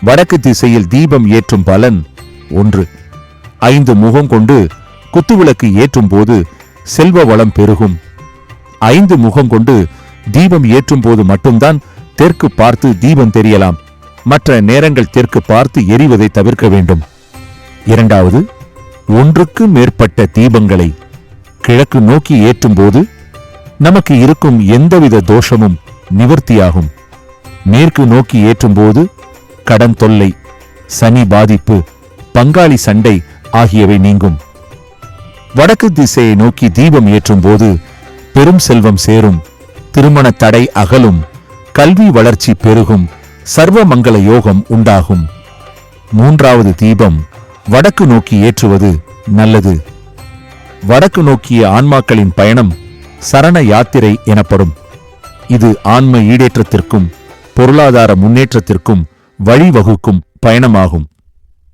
வடக்கு திசையில் தீபம் ஏற்றும் பலன் ஒன்று. ஐந்து முகம் கொண்டு குத்துவிளக்கு ஏற்றும் போது செல்வ வளம் பெருகும். ஐந்து முகம் கொண்டு தீபம் ஏற்றும் போது மட்டும்தான் தெற்கு பார்த்து தீபம் தெரியலாம். மற்ற நேரங்கள் தெற்கு பார்த்து எரிவதை தவிர்க்க வேண்டும். இரண்டாவது ஒன்றுக்கு மேற்பட்ட தீபங்களை கிழக்கு நோக்கி ஏற்றும்போது நமக்கு இருக்கும் எந்தவித தோஷமும் நிவர்த்தியாகும். மேற்கு நோக்கி ஏற்றும்போது கடன் தொல்லை சனி பாதிப்பு பங்காளி சண்டை ஆகியவை நீங்கும். வடக்கு திசையை நோக்கி தீபம் ஏற்றும்போது பெரும் செல்வம் சேரும். திருமண தடை அகலும் கல்வி வளர்ச்சி பெருகும் சர்வ மங்கள யோகம் உண்டாகும். மூன்றாவது தீபம் வடக்கு நோக்கி ஏற்றுவது நல்லது. வடக்கு நோக்கிய ஆன்மாக்களின் பயணம் சரண யாத்திரை எனப்படும். இது ஆன்ம ஈடேற்றத்திற்கும் பொருளாதார முன்னேற்றத்திற்கும் வழிவகுக்கும் பயணமாகும்.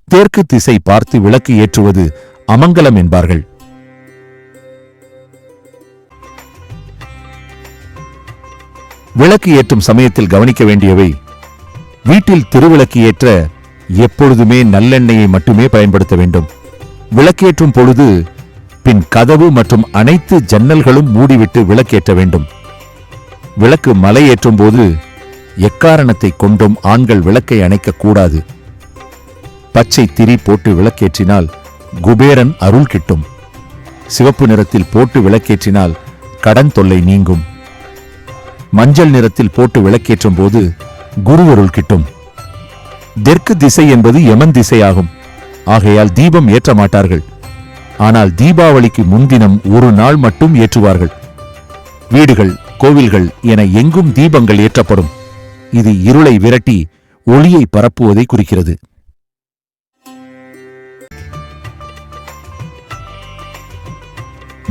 தெற்கு திசை பார்த்து விளக்கு ஏற்றுவது அமங்கலம் என்பார்கள். விளக்கு ஏற்றும் சமயத்தில் கவனிக்க வேண்டியவை வீட்டில் திருவிளக்கு ஏற்ற எப்பொழுதுமே நல்லெண்ணெயை மட்டுமே பயன்படுத்த வேண்டும். விளக்கேற்றும் பொழுது பின் கதவு மற்றும் அனைத்து ஜன்னல்களும் மூடிவிட்டு விளக்கேற்ற வேண்டும். விளக்கு மலையேற்றும் போது எக்காரணத்தை கொண்டும் ஆண்கள் விளக்கை அணைக்க கூடாது. பச்சை திரி போட்டு விளக்கேற்றினால் குபேரன் அருள் கிட்டும். சிவப்பு நிறத்தில் போட்டு விளக்கேற்றினால் கடன் தொல்லை நீங்கும். மஞ்சள் நிறத்தில் போட்டு விளக்கேற்றும் போது குரு அருள் கிட்டும். தெற்கு திசை என்பது யமன் திசையாகும். ஆகையால் தீபம் ஏற்ற மாட்டார்கள். ஆனால் தீபாவளிக்கு முன்தினம் ஒரு நாள் மட்டும் ஏற்றுவார்கள். வீடுகள் கோவில்கள் என எங்கும் தீபங்கள் ஏற்றப்படும். இது இருளை விரட்டி ஒளியை பரப்புவதை குறிக்கிறது.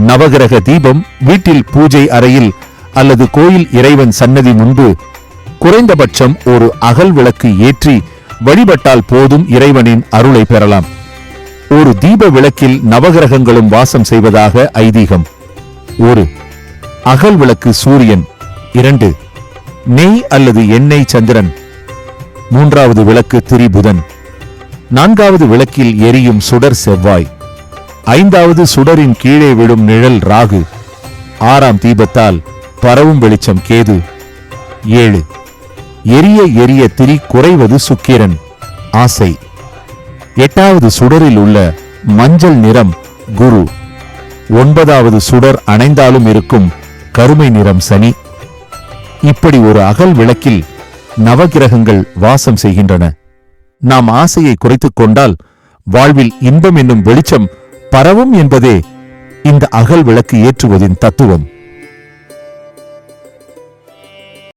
நவகிரக தீபம் வீட்டில் பூஜை அறையில் அல்லது கோயில் இறைவன் சன்னதி முன்பு குறைந்தபட்சம் ஒரு அகல் விளக்கு ஏற்றி வழிபட்டால் போதும் இறைவனின் அருளை பெறலாம். ஒரு தீப விளக்கில் நவகிரகங்களும் வாசம் செய்வதாக ஐதீகம். ஒரு அகல் விளக்கு சூரியன். இரண்டு நெய் அல்லது எண்ணெய் சந்திரன். மூன்றாவது விளக்கு திரிபுதன். நான்காவது விளக்கில் எரியும் சுடர் செவ்வாய். ஐந்தாவது சுடரின் கீழே விழும் நிழல் ராகு. ஆறாம் தீபத்தால் பரவும் வெளிச்சம் கேது. ஏழு. எரிய எரிய திரி குறைவது சுக்கிரன். ஆசை. எட்டாவது சுடரில் உள்ள மஞ்சள் நிறம் குரு. ஒன்பதாவது சுடர் அணைந்தாலும் இருக்கும் கருமை நிறம் சனி. இப்படி ஒரு அகல் விளக்கில் நவகிரகங்கள் வாசம் செய்கின்றன. நாம் ஆசையை குறைத்துக் கொண்டால் வாழ்வில் இன்பம் என்னும் வெளிச்சம் பரவும் என்பதே இந்த அகல் விளக்கு ஏற்றுவதின் தத்துவம்.